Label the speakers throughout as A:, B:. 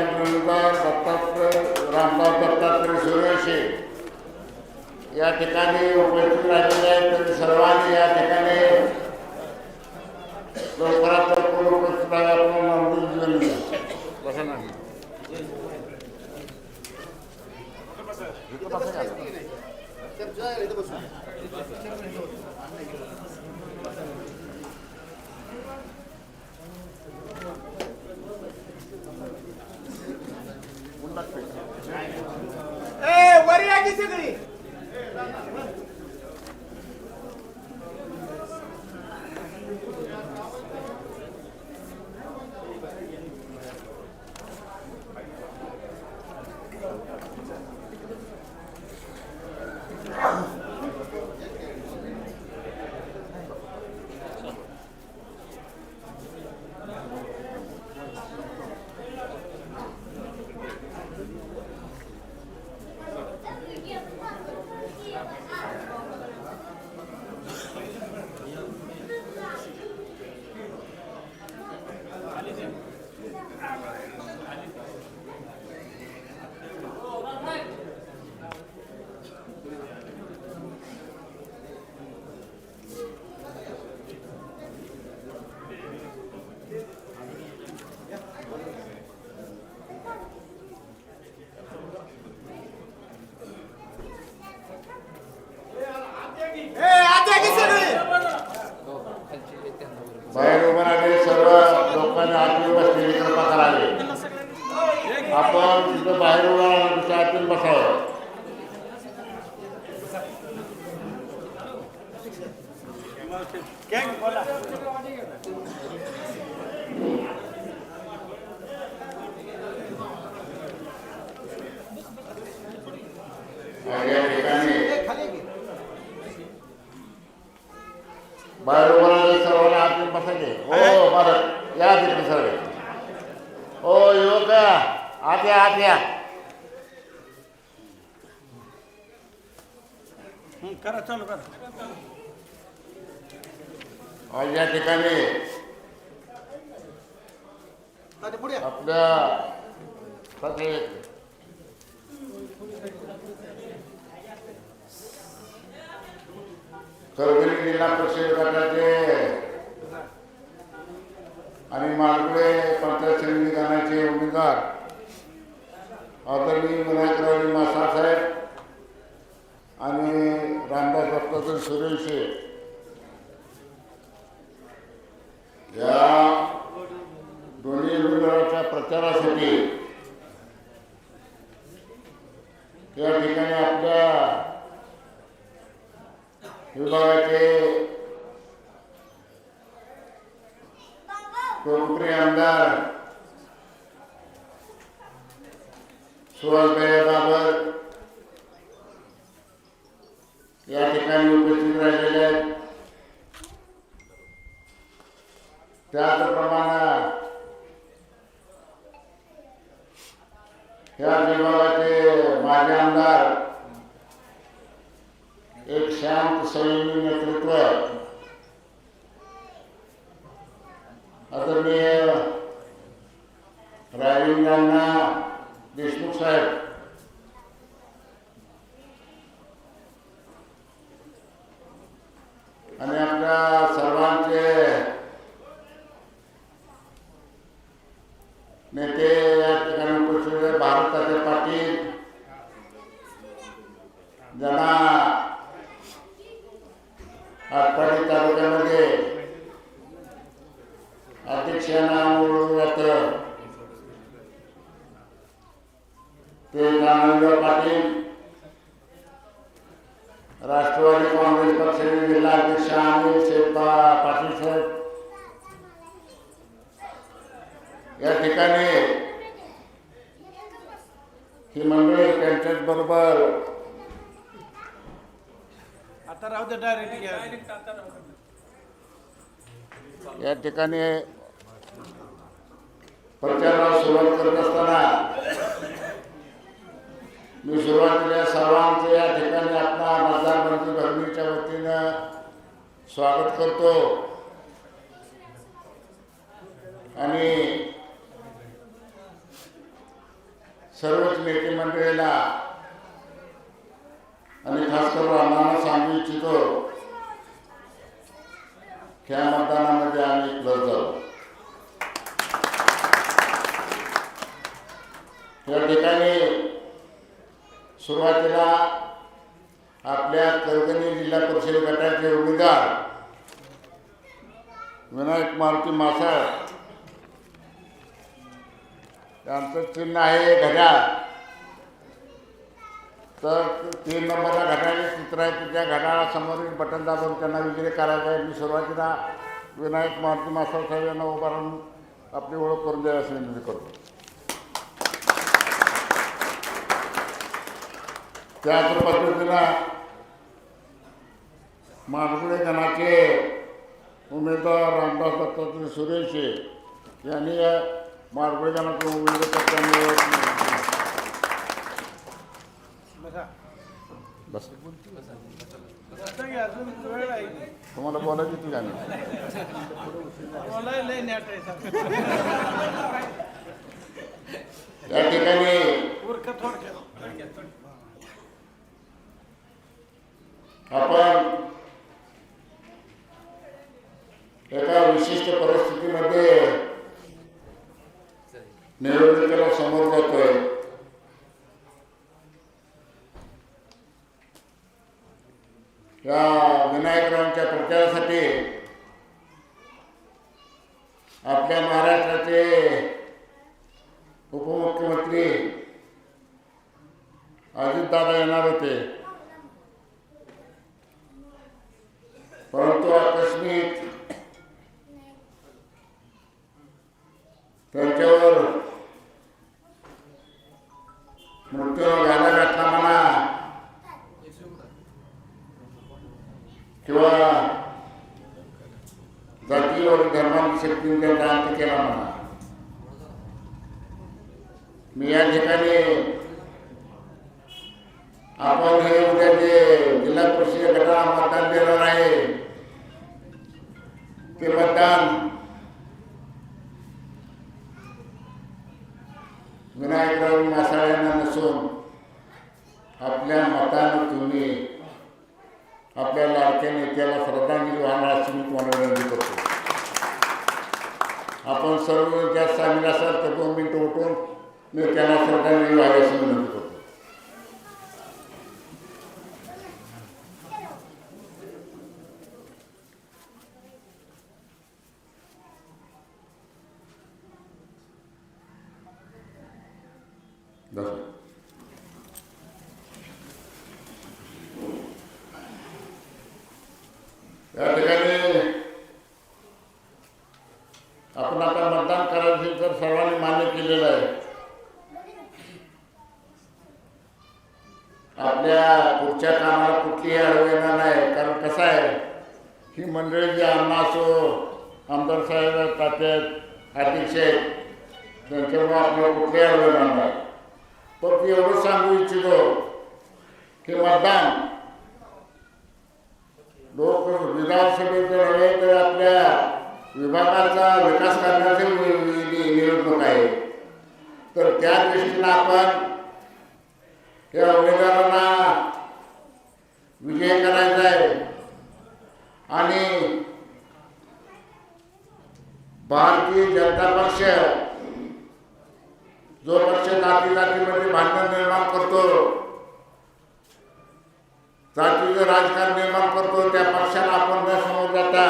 A: मंजुळदार दत्तात्रय रामदास दत्तात्रय सुरेशे या ठिकाणी उपस्थित राहिलेले आहेत तरी सर्वांनी या ठिकाणी लवकरात लवकर उपस्थित राहिल्यामुळे मंजूर दिली बसा ना बसा
B: सगळी
A: बरोबर सर्वांना आतून बसायचे हो बरं या तिकडे सर्व हो युवक आत या
B: करा चालू करा.
A: आज या ठिकाणी आपल्या चौधरी जिल्हा परिषद गटाचे आणि मालगुडे पंचायत समिती गाण्याचे उमेदवार आदरणीय विनायकरावजी मासासाहेब মাওলানা দেশমুখ সাহেব। ठिकाणी प्रचाराला सुरुवात करत असताना मी सुरुवातीला सर्वांचं या ठिकाणी आपला मतदार बंधू धर्मीच्या वतीनं स्वागत करतो. आणि सर्वच नेते मंडळीला आणि खास करून अण्णांना सांगू इच्छितो त्या मतदानामध्ये आम्ही प्लस जाऊ या ठिकाणी सुरुवातीला आपल्या करगणी जिल्हा परिषद गटाचे उमेदवार विनायक मारुती मासाळ. त्यांचं चिन्ह आहे घड्याळ तर तीन नंबरला घड्याळे चित्र आहे. त्या घड्याळासमोरील बटन दाबून त्यांना विजयी करायचं आहे. मी सुरुवातीला विनायक मारुती मासाळ साहेब यांना उभा राहून आपली ओळख करून द्यावी असं विनंती करतो. त्याच पद्धतीला माडगुडे गणाचे उमेदवार रामदास दत्तात्रय सुरेश यांनी या माडगुळे गणाचे उमेदवार करताना
B: बसा
A: बस
B: अजून वेळ आहे की.
A: तुम्हाला बोलायची ती गाणी या ठिकाणी आपण एका विशिष्ट परिस्थितीमध्ये निवडणुकीला समोर जातोय या विनायकरावांच्या प्रचारासाठी आपल्या महाराष्ट्राचे उपमुख्यमंत्री अजितदादा येणार होते परंतु आकस्मिक त्यांच्यावर मृत्यू घायला घातला म्हणा किंवा जातीवर धर्मांची शक्तीने त्यांचा अंत केला म्हणा मी या ठिकाणी आपण हे उद्या जे जिल्हा परिषद गटाला मतदान देणार आहे ते मतदान विनायकराव मासाळ्यांना नसून आपल्या मतानं तुम्ही आपल्या लाडक्या नेत्याला श्रद्धांजली वाहणार अशी मी तुम्हाला विनंती करतो. आपण सर्व त्यात सामील असाल तर दोन मिनिटं उठून मी त्याला श्रद्धांजली व्हावी अशी विनंती करतो बस. या ठिकाणी आपण आता मतदान करायचे तर सर्वांनी मान्य केलेलं आहे आपल्या पुढच्या कामाला कुठलीही अडवण येणार नाही कारण कसं आहे ही मंडळी जी अण्णा असो आमदार साहेब तात्यात अतिशय त्यांच्यामुळे आपल्याला कुठे अडवण येणार नाही फक्त एवढं सांगू इच्छितो की मतदान लोक विधानसभेचं नव्हे तर आपल्या विभागाचा विकास करण्याची निवडणूक आहे. तर त्या दृष्टीनं आपण या उमेदवारांना विजय करायचा आहे. आणि भारतीय जनता पक्ष जो पक्ष जाती जातीमध्ये भांडण निर्माण करतो जातीचं राजकारण निर्माण करतो त्या पक्षाला आपण न समोर जाता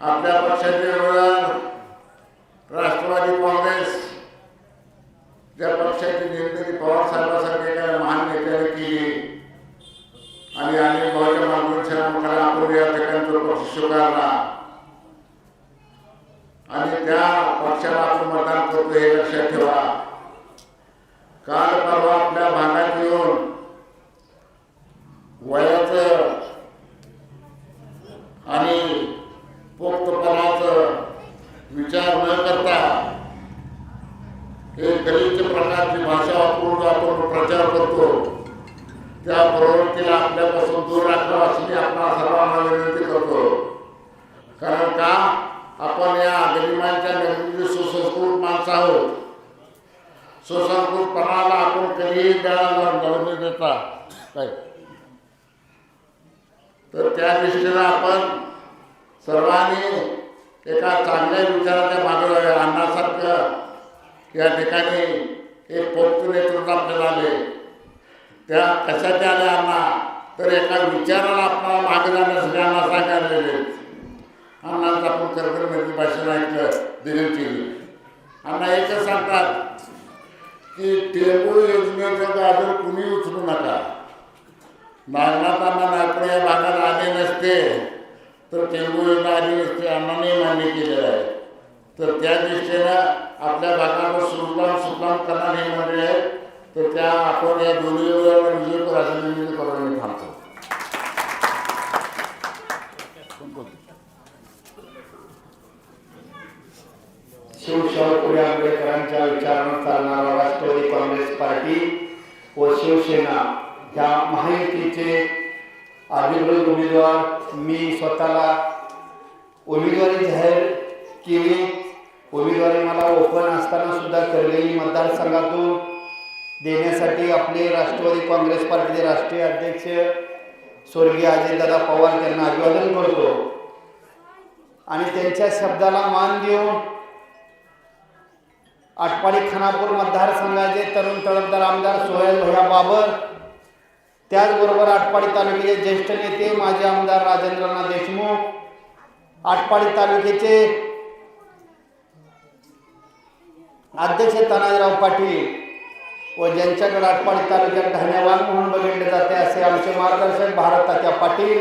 A: आपल्या पक्षाचे विरोधात राष्ट्रवादी काँग्रेस ज्या पक्षाची निर्मिती पवार साहेबांसारख्या एका महान नेत्याने केली. आणि अनेक भाऊच्या मागणीच्या मुखाला आपण या ठिकाणी तो पक्ष स्वीकारला त्या पक्षाला आपण मतदान करतो हे लक्षात ठेवा. काल परवा आपल्या भागात येऊन वयाचं आणि पोक्तपणाचं विचार न करता हे गलिच्छ प्रकारची भाषा वापरून आपण प्रचार करतो त्या प्रवृत्तीला आपल्यापासून दूर राखावा अशी मी आपणा सर्वांना विनंती करतो. कारण का? आपण या गरिबांच्या नगरीतील सुसंस्कृत माणसं आहोत. सुसंस्कृतपणाला आपण कधीही त्याला जाऊ देता काय तर त्या दृष्टीनं आपण सर्वांनी एका चांगल्या विचाराच्या मागे अन्नासारखं या ठिकाणी एक पोक्त नेतृत्व आपल्याला आले त्या कशाच्या आल्या अन्ना तर एका विचाराला आपल्याला मागे जाण्यासाठी अन्ना सांगायला अण्णा आपण कर्करमध्ये भाषण ऐकलं दिलीप केली. अण्णा एकच सांगतात की टेंबू योजनेचा गाजर कुणी उचलू नका. नागनाथांना नागपूर या भागात आले नसते तर टेंबू योजना आली नसते अण्णाने मान्य केलेलं आहे. तर त्या दृष्टीनं आपल्या भागावर सुलतान सुलतान करणार हे मंडळ आहे तर त्या आपण या दोन्ही योजनांना विजय करू असं करून थांबतो.
C: शिवशाहू आंबेडकरांच्या विचारानं चालणारा राष्ट्रवादी काँग्रेस पार्टी व शिवसेना या महायुतीचे अधिकृत उमेदवार मी स्वतःला उमेदवारी जाहीर केली. उमेदवारी मला ओपन असताना सुद्धा करलेली मतदारसंघातून देण्यासाठी आपले राष्ट्रवादी काँग्रेस पार्टीचे राष्ट्रीय अध्यक्ष स्वर्गीय अजयदादा पवार यांना अभिवादन करतो. आणि त्यांच्या शब्दाला मान देऊन आटपाडी खानापूर मतदारसंघाचे तरुण तळपदार आमदार सोहेल भोया बाबर त्याचबरोबर आटपाडी तालुक्याचे ज्येष्ठ नेते माजी आमदार राजेंद्रनाथ देशमुख. आटपाडी तालुक्याचे अध्यक्ष तानाजीराव पाटील व ज्यांच्याकडे आटपाडी तालुक्यात धन्यवाद म्हणून बघितले जाते असे आमचे मार्गदर्शक भारत तात्या पाटील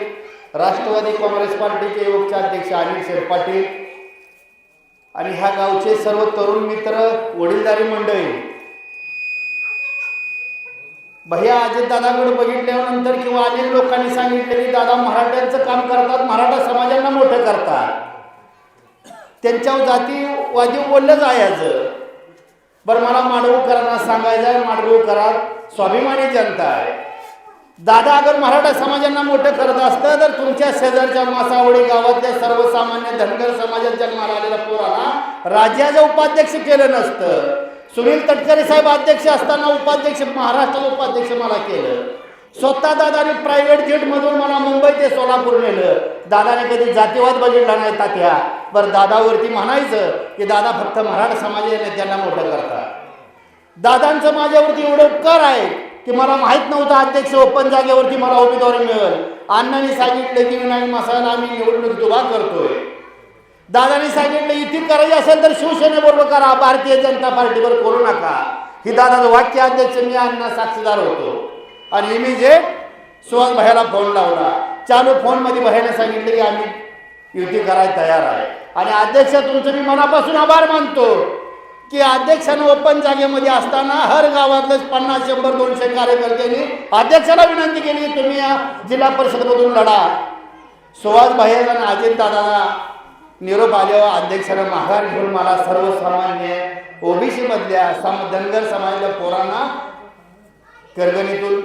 C: राष्ट्रवादी काँग्रेस पार्टीचे युवकचे अध्यक्ष अनिल शेठ पाटील आणि ह्या गावचे सर्व तरुण मित्र वडीलधारी मंडळी. भैया अजित दादाकडे बघितल्यानंतर किंवा अनेक लोकांनी सांगितले की दादा मराठ्यांचं काम करतात मराठा समाजांना मोठं करतात. त्यांच्यावर जातीवादी बोललं जायचं बरं मला माडगूकरांना सांगायचं आहे माडगूकरात स्वाभिमानी जनता आहे. दादा अगर मराठा समाजांना मोठं करत असतं तर तुमच्या शेजारच्या मासावडी गावातल्या सर्वसामान्य धनगर समाजात जन्माला आलेल्या पोराला राज्याचं उपाध्यक्ष केलं नसतं. सुनील तटकरे साहेब अध्यक्ष असताना उपाध्यक्ष महाराष्ट्राचं उपाध्यक्ष मला केलं. स्वतः दादाने प्रायव्हेट जेटमधून मला मुंबई ते सोलापूर नेलं. दादाने कधी जातीवाद बघितला नाही तात्या. बरं दादावरती म्हणायचं की दादा फक्त मराठा समाजाच्या नेत्यांना मोठं करतात दादांचं माझ्यावरती एवढं उपकार आहे. की मला माहीत नव्हतं अध्यक्ष ओपन जागेवरती मला उमेदवारी मिळेल. अण्णांनी सांगितलं की विनायक मसाला आम्ही निवडणूक उभा करतोय. दादाने सांगितलं युती करायची असेल तर शिवसेनेबरोबर करा भारतीय जनता पार्टीवर करू नका. ही दादाचं वाक्य अध्यक्ष मी अण्णा साक्षीदार होतो. आणि इमिजिएट सुहास भाईला फोन लावला. चालू फोनमध्ये भाईने सांगितले की आम्ही युती करायला तयार आहे. आणि अध्यक्ष तुमचं मी मनापासून आभार मानतो. की अध्यक्षानं ओपन जागेमध्ये असताना हर गावातलं पन्नास शंभर दोनशे कार्यकर्त्यांनी अध्यक्षाला विनंती केली तुम्ही या जिल्हा परिषदमधून लढा. सुहास भाई आणि अजित दादाला निरोप आल्यावर अध्यक्षानं माघार घेऊन मला सर्वसामान्य ओबीसी मधल्या सम धनगर समाजातल्या पोरांना करगणीतून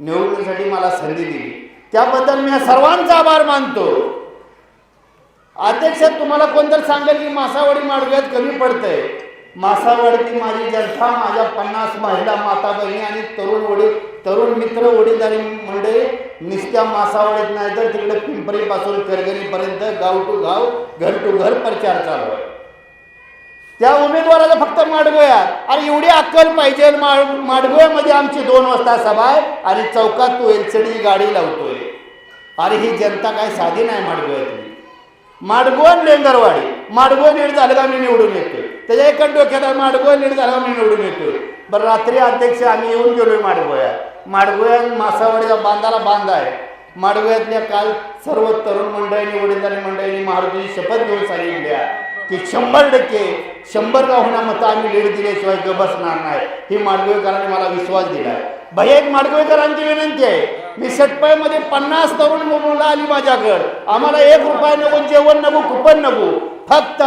C: निवडणुकीसाठी मला संधी दिली. त्याबद्दल मी सर्वांचा आभार मानतो. अध्यक्ष तुम्हाला कोणतर सांगेल की मासावडी माडव्यात कमी पडतंय? मासावडती माझी जनता माझ्या पन्नास महिला माता बहिणी आणि तरुण वडील तरुण मित्र वडीलधारी मंडळी नुसत्या मासावडीत नाही तर तिकडे पिंपरीपासून करगरीपर्यंत गाव टू गाव घर टू घर प्रचार चालू आहे. त्या उमेदवाराला फक्त माडगोया अरे एवढी अक्कल पाहिजे माडगोयामध्ये आमची दोन वाजता सभा आहे. आणि चौकात तू एलसीडी गाडी लावतोय. अरे ही जनता काय साधी नाही माडगोयातली माडगोन लेंगरवाडी. माडगोन नीट झालं का मी निवडून येतो त्याच्या एक डोक्यात आहे, माडगो नीट झालं का मी निवडून येतो बरं रात्री अध्यक्ष आम्ही येऊन गेलोय माडगोया माडगोया मासावडीच्या बांधाला बांध आहे. माडगोयातल्या काल सर्व तरुण मंडळींनी वडीलधारी मंडळींनी मारुतीची शपथ घेऊन सांगितल्या की शंभर टक्के शंभर गावना मतं आम्ही लीड दिल्याशिवाय ग बसणार नाही. हे माडगोळकरांनी मला विश्वास दिलाय. आहे एक माडगुळकरांची विनंती आहे. मी सटपाईमध्ये पन्नास तरुण मुलं आली माझ्याकडं. आम्हाला एक रुपया नको जेवण नको कुपन नको. फक्त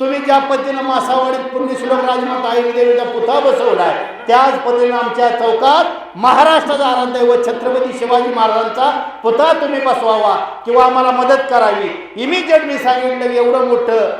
C: तुम्ही ज्या पद्धतीनं मासावाडीत पुण्यश्लोक राजमाता आई देवीचा पुतळा बसवलाय त्याच पद्धतीनं आमच्या चौकात महाराष्ट्राचा आराध्य छत्रपती शिवाजी महाराजांचा पुतळा तुम्ही बसवावा किंवा आम्हाला मदत करावी. इमिजिएट मी सांगितलं एवढं मोठं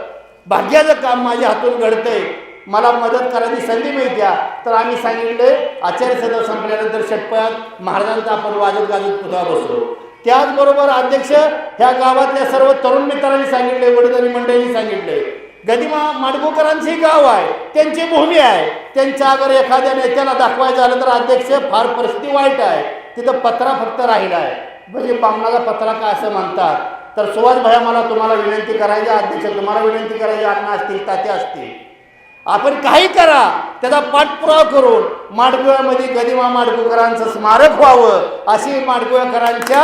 C: भाग्याचं काम माझ्या हातून घडतंय. मला मदत करायची संधी मिळत्या. तर आम्ही सांगितले आचार्यसंहिता संपल्यानंतर षटपथ महाराजांचा आपण वाजत गाजत पुतळा बसतो त्याचबरोबर अध्यक्ष ह्या गावातल्या सर्व तरुण मित्रांनी सांगितले वडीलधारी मंडळींनी सांगितले. गदिमा माडगोकरांची गाव आहे त्यांची भूमी आहे. त्यांच्या अगर एखाद्या नेत्याला दाखवायचं झालं तर अध्यक्ष फार परिस्थिती वाईट आहे. तिथं पत्रा फक्त राहिला आहे. म्हणजे बामणाचा पत्रा काय असं म्हणतात? तर सुभाष भाया मला तुम्हाला विनंती करायची अध्यक्ष तुम्हाला विनंती करायची अण्णा असतील तात्या असतील. आपण काही करा त्याचा पाठपुरावा करून माडगुळ्यामध्ये गदिमा माडगुळकरांचं स्मारक व्हावं अशी माडगुळकरांच्या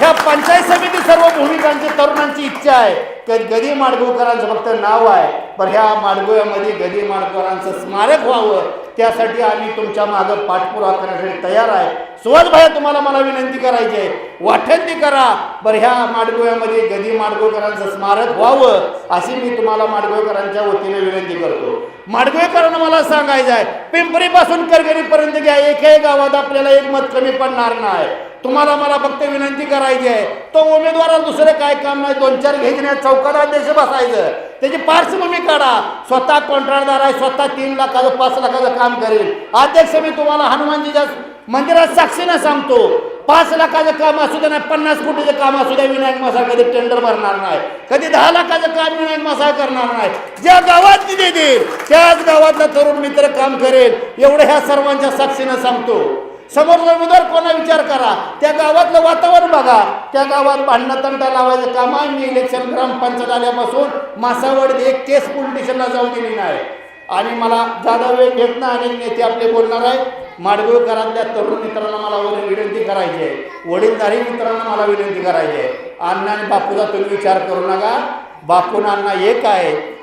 C: ह्या पंचायत समिती सर्व भूमिकांची तरुणांची इच्छा आहे. की गदी माडगुळकरांचं फक्त नाव आहे. पण ह्या माडगुळ्यामध्ये गदी माडगुळकरांचं स्मारक व्हावं त्यासाठी आम्ही तुमच्या मागं पाठपुरावा करण्यासाठी तयार आहे. सुहास तुम्हाला मला विनंती करायची आहे. वाटेल करा बरं ह्या माडगुळ्यामध्ये गदी माडगुळकरांचं स्मारक व्हावं अशी मी तुम्हाला माडगुळकरांच्या वतीने विनंती करतो. माडगुळकरांना मला सांगायचं आहे पिंपरीपासून करगरीपर्यंत घ्या. एकही गावात आपल्याला एक मत कमी पडणार नाही. तुम्हाला मला फक्त विनंती करायची आहे तो उमेदवाराला दुसरं काय काम नाही दोन चार घेण्यात चौकात अध्यक्ष बसायचं. त्याची पार्श्वभूमी काढा. स्वतः कॉन्ट्रॅक्टदार आहे स्वतः तीन लाखाचं पाच लाखाचं काम करेल. अध्यक्ष मी तुम्हाला हनुमानजीच्या मंदिरात साक्षीनं सांगतो. पाच लाखाचं काम असू द्या नाही पन्नास कोटीचं काम असू द्या विनायक मसा कधी टेंडर भरणार नाही. कधी दहा लाखाचं काम विनायक मसा करणार नाही. ज्या गावात निधी देईल त्याच गावातला तरुण मित्र काम करेल. एवढं ह्या सर्वांच्या साक्षीनं सांगतो. समोर उमेदवार कोणा विचार करा? त्या गावातलं वातावरण बघा. त्या गावात भांडणं तंटा लावायचं काम आहे. मी इलेक्शन ग्रामपंचायत आल्यापासून मासावड एक केस पोलीस स्टेशनला जाऊन दिली नाही. आणि मला जादा वेळ घेत नाही. अनेक नेते आपले बोलणार आहे माडगुळकरातल्या तरुण मित्रांना मला विनंती करायची. आहे वडीलधारी मित्रांना मला विनंती करायची. आहे अण्णा आणि बापूचा तुम्ही विचार करू नका. बापून अण्णा एक आहे.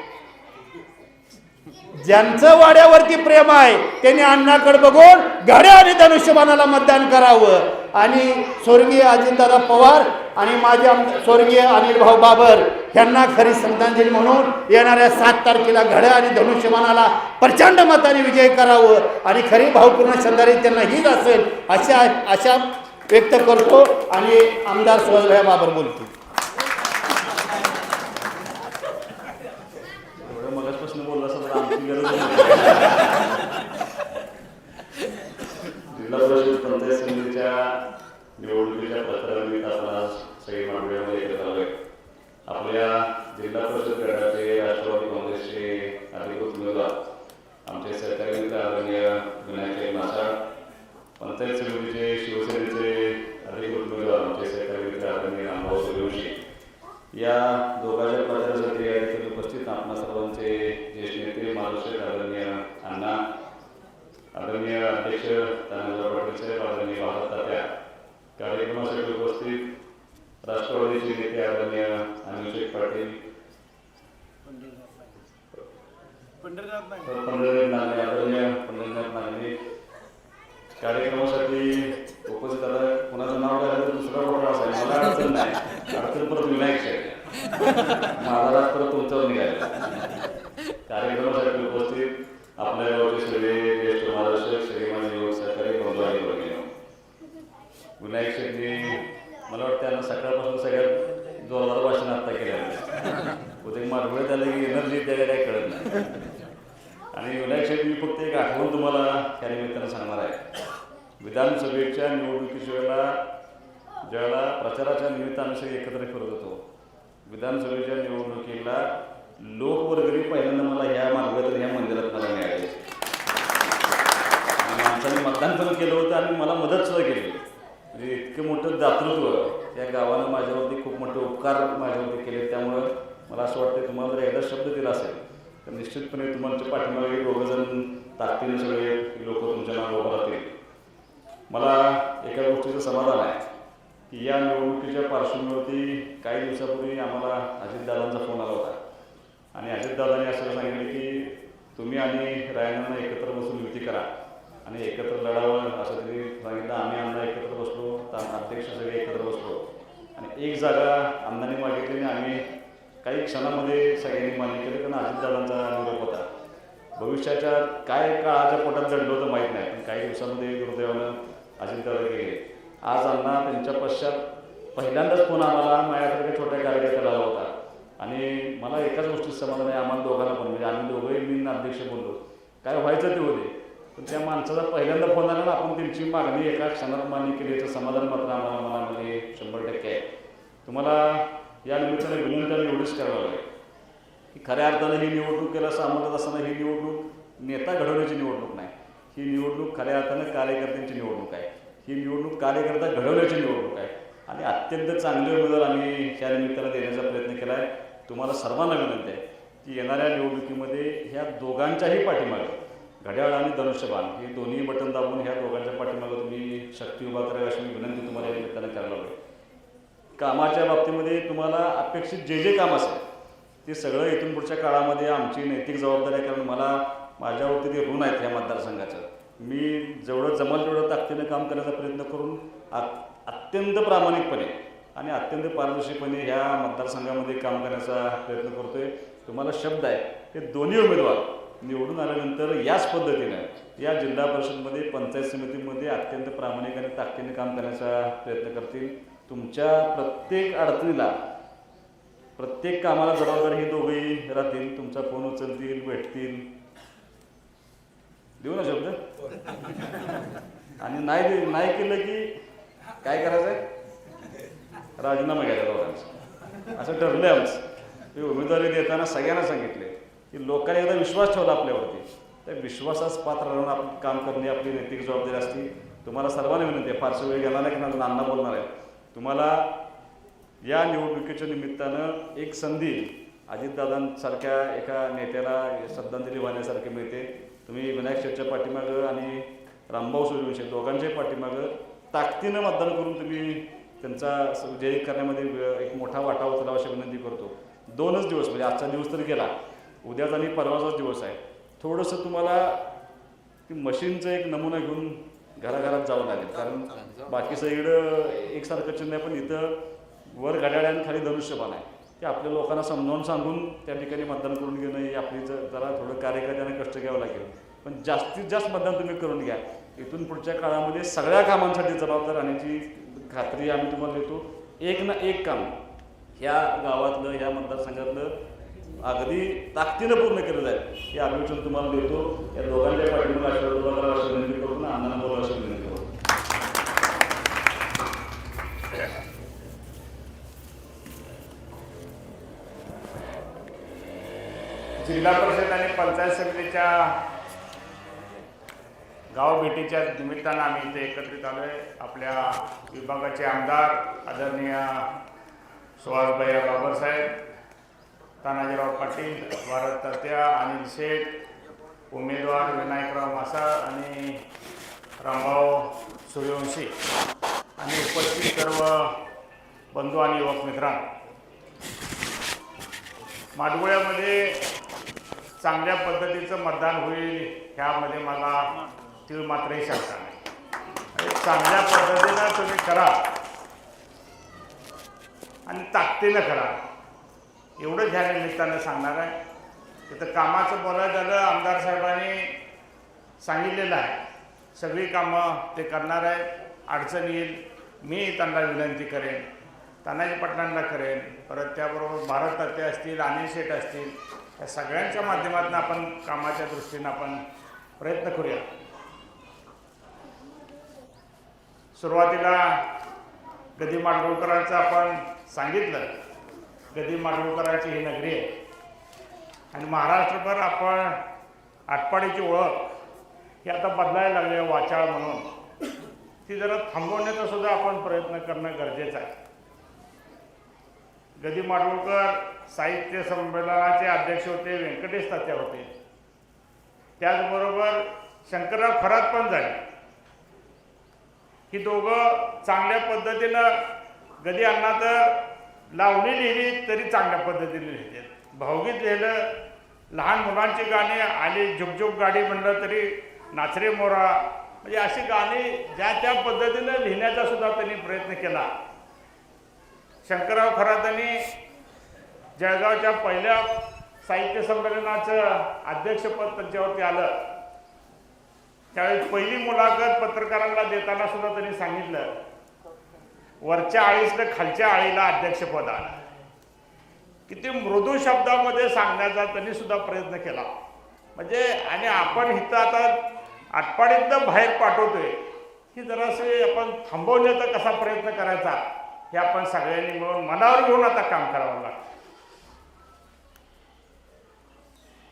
C: ज्यांचं वाड्यावरती प्रेम आहे त्यांनी अण्णाकडे बघून घड्या आणि धनुष्यबाणाला मतदान करावं. आणि स्वर्गीय अजितदादा पवार आणि माझे स्वर्गीय अनिल भाऊ बाबर यांना खरी श्रद्धांजली म्हणून येणाऱ्या सात तारखेला घड्या आणि धनुष्यबाणाला प्रचंड मताने विजय करावं. आणि खरी भावपूर्ण श्रद्धांजली त्यांना हीच असेल अशा अशा व्यक्त करतो. आणि आमदार सुहासभाई बाबर बोलतो
D: एवढं मगाचपासून बोलला असं तर आमची गरज नाही. जिल्हा परिषद पंचायत समितीच्या निवडणुकीच्या प्रचारानिमित्त आपण सगळी मांडव्यामध्ये एकत्र आलोय आपल्या जिल्हा परिषद गटाचे राष्ट्रवादी काँग्रेसचे अधिकृत उमेदवार आमचे सहकारी मित्र आदरणीय विनायक मासाळ पंचायत समितीचे शिवसेनेचे अधिकृत उमेदवार आमचे सहकारी मित्र आदरणीय रामभाऊ सूर्यवंशी या दोघांच्या प्रचारासाठी या ठिकाणी उपस्थित आपणा सर्वांचे ज्येष्ठ नेते महाराष्ट्र आदरणीय अण्णा आदरणीय अध्यक्ष दामोदर पाटील साहेब आदरणीय भारत तात्या कार्यक्रमासाठी उपस्थित राष्ट्रवादीचे नेते आदरणीय अनिल पाटील
B: पंढरीनाथ नाही
D: पंढरीनाथ नागणे आदरणीय पंढरीनाथ नागणे कार्यक्रमासाठी उपस्थित आता कुणाचं नाव घ्यायला तर दुसरा कोणा असायला मला अडचण नाही अडचण परत विनायक साहेब माझा राग परत तुमच्यावर निघाला कार्यक्रमासाठी उपस्थित आपल्या गावचे सगळे ज्येष्ठ महाराष्ट्र सगळे माझे युवक सहकारी बंधू आणि भगिनी विनायक शेट्टी मला वाटतं त्यांना सकाळपासून सगळ्यात जोरदार भाषण आता केलं उद्या मारगुळ्यात आलं की एनर्जी त्याला काही कळत नाही. आणि विनायक मी फक्त एक आठवण तुम्हाला त्या निमित्तानं सांगणार आहे. विधानसभेच्या निवडणुकीच्या वेळेला ज्यावेळेला प्रचाराच्या निमित्तानं सगळे एकत्र करत होतो विधानसभेच्या निवडणुकीला लोकवर्गणी पहिल्यांदा मला ह्या मार्गात ह्या मंदिरात मला मिळाले. आणि माणसाने मतदान पण केलं होतं आणि मला मदत सुद्धा केली. म्हणजे इतकं मोठं दातृत्व त्या गावानं माझ्यावरती खूप मोठे उपकार माझ्यावरती केले. त्यामुळं मला असं वाटतं तुम्हाला जर एकदा शब्द दिला असेल तर निश्चितपणे तुम्हाला पाठीमागे दोघंजण ताकदीने सगळे लोक तुमच्या नाव उभं राहतील. मला एका गोष्टीचं समाधान आहे की या निवडणुकीच्या पार्श्वभूमीवरती काही दिवसापूर्वी आम्हाला अजितदादांचा फोन आला होता. आणि अजितदादांनी असं सांगितलं की तुम्ही आणि रायणांना एकत्र बसून युती करा आणि एकत्र लढावं असं त्यांनी सांगितलं. आम्ही अण्णा एकत्र बसलो तर अध्यक्ष सगळे एकत्र बसलो. आणि एक जागा अण्णांनी मागितली आणि आम्ही काही क्षणामध्ये सगळ्यांनी मान्य केलं कारण अजितदादांचा अनुभव होता. भविष्याच्या काय काळाच्या पोटात जडलं होतं माहीत नाही पण काही दिवसामध्ये दुर्दैवानं अजितदादा गेले. आज अण्णा त्यांच्या पश्चात पहिल्यांदाच फोन आम्हाला माझ्यासारख्या छोट्या कार्यकर्त्याला आला होता. आणि मला एकाच गोष्टीत समाधान आहे आम्हाला दोघांना पण. म्हणजे आम्ही दोघंही मी अध्यक्ष बोललो. काय व्हायचं ते होते. पण त्या माणसाचा पहिल्यांदा फोन आला ना आपण त्यांची मागणी एका क्षणात मान्य केली याचं समाधान मात्र आम्हाला मनामध्ये शंभर टक्के आहे. तुम्हाला या निमित्ताने विनंती आम्ही एवढीच करावं लागेल. की खऱ्या अर्थाने ही निवडणूक केलं असं म्हणत असताना ही निवडणूक नेता घडवण्याची निवडणूक नाही. ही निवडणूक खऱ्या अर्थाने कार्यकर्त्यांची निवडणूक आहे. ही निवडणूक कार्यकर्ता घडवण्याची निवडणूक आहे. आणि अत्यंत चांगले उमेदवार आम्ही या निमित्तानं देण्याचा प्रयत्न केला आहे तुम्हाला सर्वांना विनंती आहे की येणाऱ्या निवडणुकीमध्ये ह्या दोघांच्याही पाठीमागं घड्याळ आणि धनुष्यबाण हे दोन्ही बटन दाबून ह्या दोघांच्या पाठीमागं तुम्ही शक्ती उभा करावी अशी मी विनंती तुम्हाला या निमित्तानं करायला हवी कामाच्या बाबतीमध्ये तुम्हाला अपेक्षित जे जे काम असेल ते सगळं इथून पुढच्या काळामध्ये आमची नैतिक जबाबदारी आहे कारण मला माझ्यावरती ते ऋण आहेत या मतदारसंघाचं. मी जेवढं जमल तेवढं ताकदीनं काम करण्याचा प्रयत्न करून अत्यंत प्रामाणिकपणे आणि अत्यंत पारदर्शीपणे ह्या मतदारसंघामध्ये काम करण्याचा प्रयत्न करतोय. तुम्हाला शब्द आहे ते दोन्ही उमेदवार निवडून आल्यानंतर याच पद्धतीनं या जिल्हा परिषदमध्ये पंचायत समितीमध्ये अत्यंत प्रामाणिक आणि ताकदीने काम करण्याचा प्रयत्न करतील. तुमच्या प्रत्येक अडचणीला प्रत्येक कामाला जबाबदार ही दोघेही राहतील. तुमचा फोन उचलतील भेटतील. देऊ ना शब्द? आणि नाही नाही केलं की काय करायचं आहे राजीनामा घ्यायचा दोघांचा. असं ठरलंय आमचं. ते उमेदवारी देताना सगळ्यांना सांगितले की लोकांनी एकदा विश्वास ठेवला आपल्यावरती. त्या विश्वासास पात्र राहून आपण काम करणे आपली नैतिक जबाबदारी असते. तुम्हाला सर्वांना विनंती आहे. फारसं वेळ घेणार नाही की माझं नाना बोलणार आहे. तुम्हाला या निवडणुकीच्या निमित्तानं एक संधी अजितदादांसारख्या एका नेत्याला श्रद्धांजली वाहण्यासारखी मिळते. तुम्ही विनायक शेठच्या पाठीमागं आणि रामभाऊ सूर्यवंशी दोघांच्याही पाठीमागं ताकदीनं मतदान करून तुम्ही त्यांचा जय विजयी करण्यामध्ये एक मोठा वाटा उचलावा अशी विनंती करतो. दोनच दिवस म्हणजे आजचा दिवस तर गेला. उद्याचा आणि परवाचाच दिवस आहे. थोडंसं तुम्हाला ती मशीनचं एक नमुना घेऊन घराघरात जावं लागेल कारण बाकी सगळीकडं एकसारखं चिन्ह आहे पण इथं वर घड्याळ आणि खाली धनुष्यबाण आहे. ते आपल्या लोकांना समजावून सांगून त्या ठिकाणी मतदान करून घेणं ही आपली जरा थोडं कार्यकर्त्यांना कष्ट घ्यावं लागेल. पण जास्तीत जास्त मतदान तुम्ही करून घ्या. इथून पुढच्या काळामध्ये सगळ्या कामांसाठी जबाबदार राहण्याची खात्री आम्ही तुम्हाला देतो. एक ना एक काम ह्या गावातलं ह्या मतदारसंघातलं अगदी ताकदीनं पूर्ण केलं जाईल. हे आम्ही तुम्हाला देतो. या दोघांच्या पाठिंबा आशीर्वाद अशी विनंती करून ना अण्णांना बोलावं अशी विनंती करू
E: जिल्हा परिषद आणि पंचायत समितीच्या गाव भेटीच्या निमित्तानं आम्ही इथे एकत्रित आलो आहे आपल्या विभागाचे आमदार आदरणीय सुहासभाई बाबरसाहेब तानाजीराव पाटील भारत तात्या अनिल शेठ उमेदवार विनायकराव मासाळ आणि रामभाऊ सूर्यवंशी. आणि उपस्थित सर्व बंधू आणि युवक मित्रांनो. माडगुळ्यामध्ये चांगल्या पद्धतीचं मतदान होईल ह्यामध्ये मला तीळ मात्रही शंका नाही. म्हणजे चांगल्या पद्धतीनं तुम्ही करा. आणि ताकदीनं करा. एवढंच ह्या निमित्तानं सांगणार आहे. तिथं कामाचं बोलायचं झालं आमदार साहेबांनी सांगितलेलं आहे. सगळी कामं ते करणार आहेत अडचण येईल मी त्यांना विनंती करेन तानाजी पाटलांना करेन. परत त्याबरोबर भारत असतील अनिल शेठ असतील या सगळ्यांच्या माध्यमातून आपण कामाच्या दृष्टीनं आपण प्रयत्न करूया. सुरुवातीला गदी माडगुळकरांचं आपण सांगितलं. गदी माडगुळकरांची ही नगरी आहे. आणि महाराष्ट्रभर आपण आटपाडीची ओळख ही आता बदलायला लागली आहे वाचाळ म्हणून. ती जरा थांबवण्याचा सुद्धा आपण प्रयत्न करणं गरजेचं आहे. गदी माडगुळकर साहित्य संमेलनाचे अध्यक्ष होते व्यंकटेश तात्या होते. त्याचबरोबर शंकरराव खरात पण झाले. ही दोघं चांगल्या पद्धतीनं गदी अण्णा तर लावणी लिहिली तरी चांगल्या पद्धतीने लिहितात भावगीत लिहिलं लहान मुलांची गाणी आली झुकझुक गाडी म्हणलं तरी नाचरे मोरा. म्हणजे अशी गाणी ज्या त्या पद्धतीनं लिहिण्याचा सुद्धा त्यांनी प्रयत्न केला. शंकरराव खरातांनी जळगावच्या पहिल्या साहित्य संमेलनाचं अध्यक्षपद त्यांच्यावरती आलं. त्यावेळी पहिली मुलाखत पत्रकारांना देताना सुद्धा त्यांनी सांगितलं. वरच्या आळीसनं खालच्या आळीला अध्यक्षपद आलं. किती मृदू शब्दामध्ये सांगण्याचा त्यांनी सुद्धा प्रयत्न केला. म्हणजे आणि आपण इथं आता आटपाडीतनं बाहेर पाठवतोय की जरासे आपण थांबवण्याचा कसा प्रयत्न करायचा हे आपण सगळ्यांनी मिळून मनावर घेऊन आता काम करावं लागतं.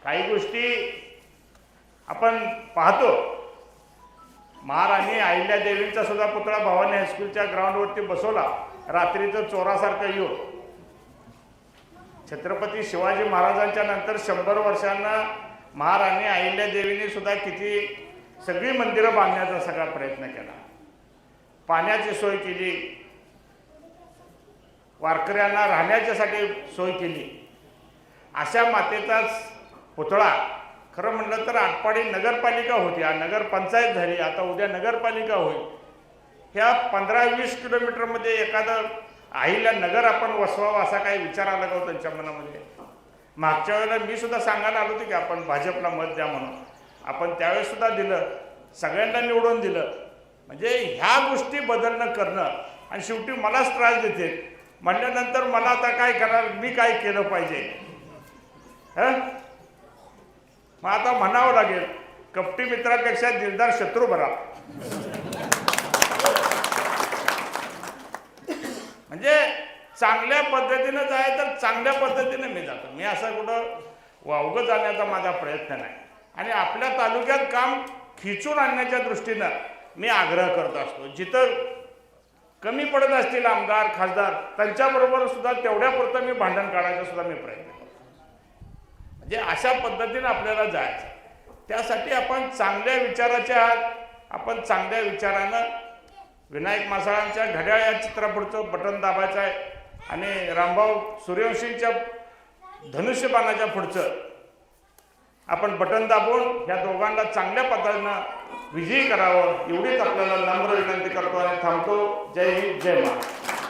E: काही गोष्टी आपण पाहतो महाराणी अहिल्या देवींचा सुद्धा पुतळा भवानी हायस्कूलच्या ग्राउंडवरती बसवला. रात्रीचं चोरासारखं येऊन. छत्रपती शिवाजी महाराजांच्या नंतर शंभर वर्षांना महाराणी अहिल्या देवीने सुद्धा किती सगळी मंदिरं बांधण्याचा सगळा प्रयत्न केला. पाण्याची सोय केली. वारकऱ्यांना राहण्याच्यासाठी सोय केली. अशा मातेचाच पुतळा खरं म्हटलं तर आटपाडी नगरपालिका होती आ नगरपंचायत झाली आता उद्या नगरपालिका होईल. ह्या पंधरा वीस किलोमीटरमध्ये एखादं आईला नगर आपण वसवावं असा काही विचार आला का हो त्यांच्या मनामध्ये? मागच्या वेळेला मी सुद्धा सांगायला आलो होतो की आपण भाजपला मत द्या म्हणून. आपण त्यावेळेस सुद्धा दिलं सगळ्यांना निवडून दिलं. म्हणजे ह्या गोष्टी बदलणं करणं. आणि शेवटी मलाच त्रास देते म्हटल्यानंतर मला आता काय करणार मी काय केलं पाहिजे? हं? मग आता म्हणावं लागेल कपटी मित्रापेक्षा दिलदार शत्रू बरा. म्हणजे चांगल्या पद्धतीनं जाय तर चांगल्या पद्धतीनं मी जातो. मी असं कुठं वावगं जाण्याचा माझा प्रयत्न नाही. आणि आपल्या तालुक्यात काम खिचून आणण्याच्या दृष्टीनं मी आग्रह करत असतो. जिथं कमी पडत असतील आमदार खासदार त्यांच्याबरोबर सुद्धा तेवढ्यापुरतं मी भांडण काढायचा सुद्धा मी प्रयत्न म्हणजे अशा पद्धतीनं आपल्याला जायचं. त्यासाठी आपण चांगल्या विचाराचे आहात. आपण चांगल्या विचारानं विनायक मासाळांच्या घड्याळ या चित्रापुढचं बटन दाबायचं आहे. आणि रामभाऊ सूर्यवंशींच्या धनुष्यबाणाच्या पुढचं आपण बटन दाबून या दोघांना चांगल्या पद्धतीनं विजयी करावं. एवढीच आपल्याला नम्र विनंती करतो आणि थांबतो. जय हिंद जय महाराष्ट्र.